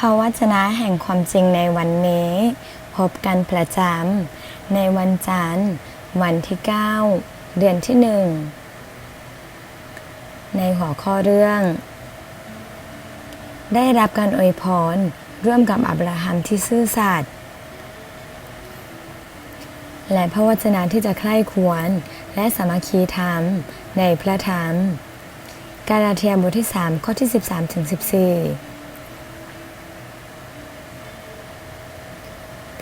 พระวจนะแห่งความจริงในวันนี้ พบกันประจำในวันจันทร์ วันที่ 9 เดือนที่1ในหัวข้อเรื่อง ได้รับการอวยพรร่วมกับอับราฮัมที่ซื่อสัตย์และพระวจนะที่จะใคร่ควรและสามัคคีธรรมในพระธรรม กาลาเทียบทที่ 3 ข้อที่ 13ถึง14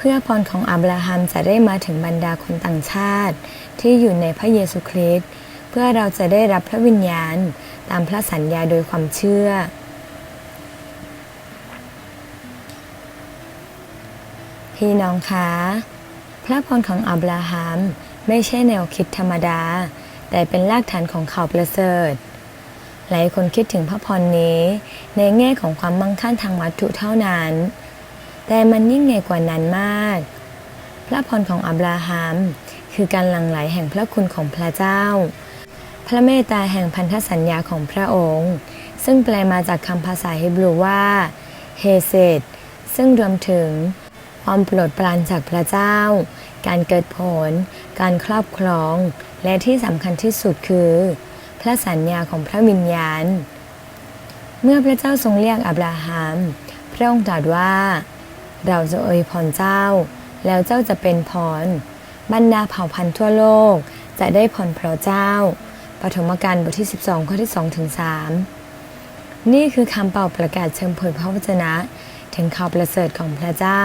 พื่อพรของอับราฮัมจะได้มาถึงบรรดาคนต่างชาติ ที่อยู่ในพระเยซูคริสต์เพื่อเราจะได้รับพระวิญญาณ ตามพระสัญญาโดยความเชื่อ พี่น้องคะพระพรของอับราฮัมไม่ใช่แนวคิดธรรมดา แต่เป็นรากฐานของเขาวประเสริฐหลายคนคิดถึงพระพรนี้ ในแง่ของความมั่งคั่งทางวัตถุเท่านั้น แต่มันยิ่งใหญ่กว่านั้นมาก พระพรของอับราฮัม คือการหลั่งไหลแห่งพระคุณของพระเจ้า พระเมตตาแห่งพันธสัญญาของพระองค์ ซึ่งแปลมาจากคำภาษาฮิบรูว่าเฮเซดซึ่งรวมถึงความโปรดปรานจากพระเจ้า การเกิดผล การครอบครอง และที่สำคัญที่สุดคือ พระสัญญาของพระวิญญาณ เมื่อพระเจ้าทรงเรียกอับราฮัม พระองค์ตรัสว่า เราจะอวยพรเจ้า แล้วเจ้าจะเป็นพร บรรดาเผ่าพันธุ์ทั่วโลกจะได้พรเพราะเจ้า ปฐมกาลบทที่ 12 ข้อที่2ถึง3นี่คือคำเป่าประกาศเชิงเผยพระวจนะ ถึงข่าวประเสริฐของพระเจ้า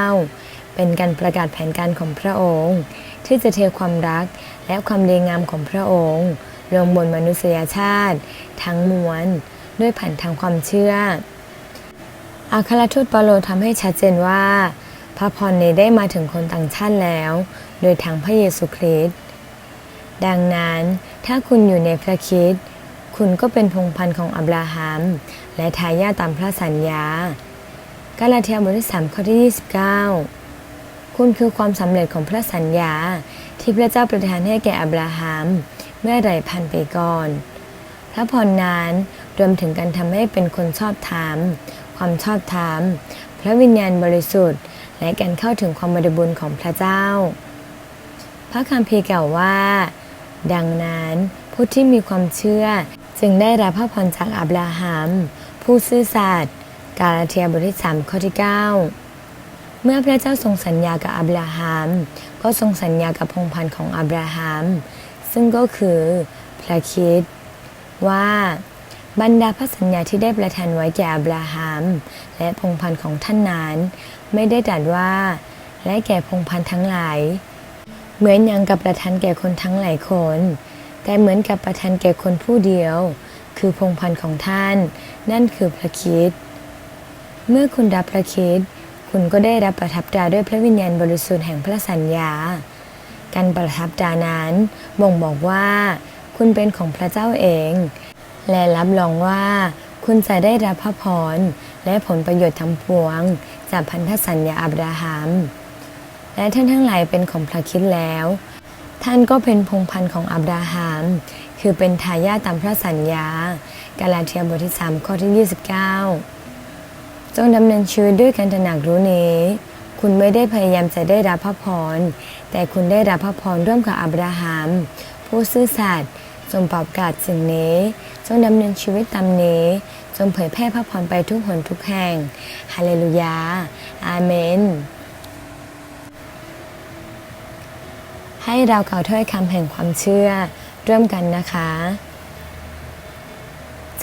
เป็นการประกาศแผนการของพระองค์ ที่จะเทความรักและความดีงามของพระองค์ลงบนมนุษยชาติ ทั้งมวลด้วยผ่านทางความเชื่อ อัครทูตเปาโลทำให้ชัดเจนว่า พระพรนี้ได้มาถึงคนต่างชาติแล้ว โดยทางพระเยซูคริสต์ดังนั้นถ้าคุณอยู่ในพระคริสต์คุณก็เป็นพงพันธุ์ของอับราฮัม และทายาทตามพระสัญญากาลาเทียบทที่3ข้อที่ 29 คุณคือความสำเร็จของพระสัญญาที่พระเจ้าประทานให้แก่อับราฮัมเมื่อไรพันไปก่อน พระพรนั้นรวมถึงการทำให้เป็นคนชอบธรรม ความชอบธรรม พระวิญญาณบริสุทธิ์ และการเข้าถึงความบริบูรณ์ของพระเจ้า พระคัมภีร์กล่าวว่า ดังนั้นผู้ที่มีความเชื่อจึงได้รับพระพรจากอับราฮัม ผู้ซื่อสัตย์กาลาเทียบทที่3ข้อที่ 9 เมื่อพระเจ้าทรงสัญญากับอับราฮัม ก็ทรงสัญญากับพงพันธ์ของอับราฮัม ซึ่งก็คือพระคิดว่า บรรดาพระสัญญาที่ได้ประทานไว้แก่อับราฮัมและพงพันธ์ของท่านนั้น ไม่ได้ตรัสว่า และแก่พงพันธ์ทั้งหลาย เหมือนอย่างกับประทานแก่คนทั้งหลายคน แต่เหมือนกับประทานแก่คนผู้เดียว คือพงพันธ์ของท่าน นั่นคือพระคิดเมื่อคุณรับพระคิดคุณก็ได้รับประทับตราด้วยพระวิญญาณบริสุทธิ์แห่งพระสัญญา การประทับตรานั้นบ่งบอกว่า คุณเป็นของพระเจ้าเอง และรับรองว่า คุณจะได้รับพระพร และผลประโยชน์ทั้งปวง จากพันธสัญญาอับราฮัม และท่านทั้งหลายเป็นของพระคิดแล้ว ท่านก็เป็นพงพันธ์ของอับราฮัม คือเป็นทายาทตามพระสัญญา กาลาเทียบทที่ 3 ข้อที่ 29 จงดำเนินชีวิตด้วยการตระหนักรู้นี้คุณไม่ได้พยายามจะได้รับพระพร แต่คุณได้รับพระพรร่วมกับอับราฮัม ผู้ซื่อสัตย์จงประกาศสิ่งนี้ จงดำเนินชีวิตตามนี้ จงเผยแพร่พระพรไปทุกหนทุกแห่ง ฮาเลลูยา อาเมน ให้เรากล่าวถ้อยคำแห่งความเชื่อร่วมกันนะคะ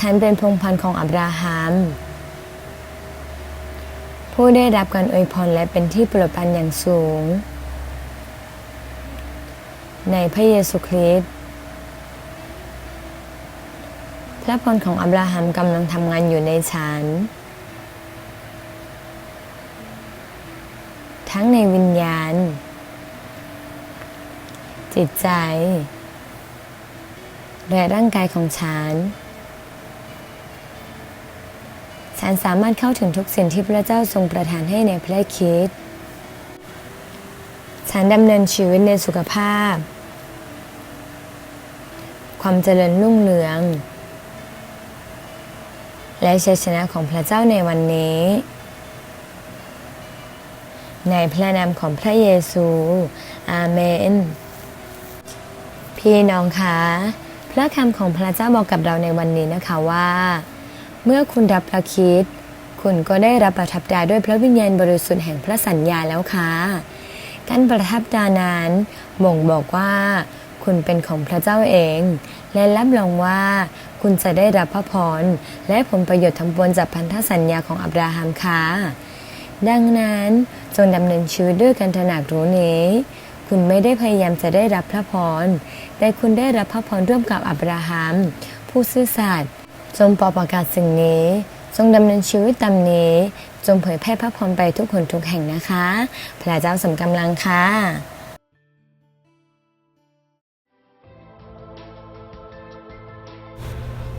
ฉันเป็นพงพันธ์ของอับราฮัม ผู้ได้รับการอวยพรและเป็นที่โปรดปรานอย่างสูง ในพระเยซูคริสต์ พระพรของอับราฮัมกำลังทำงานอยู่ในฉัน ทั้งในวิญญาณ จิตใจ และร่างกายของฉัน ฉันสามารถเข้าถึงทุกสิ่งที่พระเจ้าทรงประทานให้ในพระคิด ฉันดำเนินชีวิตในสุขภาพ ความเจริญรุ่งเรือง และชัยชนะของพระเจ้าในวันนี้ ในพระนามของพระเยซู อาเมน พี่น้องคะ พระคำของพระเจ้าบอกกับเราในวันนี้นะคะว่า เมื่อคุณรับพระคิด คุณก็ได้รับประทับตาด้วยพระวิญญาณบริสุทธิ์แห่งพระสัญญาแล้วค่ะ การประทับตานั้นบ่งบอกว่า คุณเป็นของพระเจ้าเอง และรับรองว่า คุณจะได้รับพระพร และผลประโยชน์ทั้งปวงจากพันธสัญญาของอับราฮัมค่ะดังนั้นจงดำเนินชีวิตด้วยการตระหนักรู้นี้ คุณไม่ได้พยายามจะได้รับพระพร แต่คุณได้รับพระพรร่วมกับอับราฮัม ผู้ซื่อสัตย์จงปอประกาศสิ่งนี้ จงดำเนินชีวิตตามนี้ จงเผยแพร่พระพรไปทุกคนทุกแห่งนะคะ พระเจ้าสมกำลังค่ะ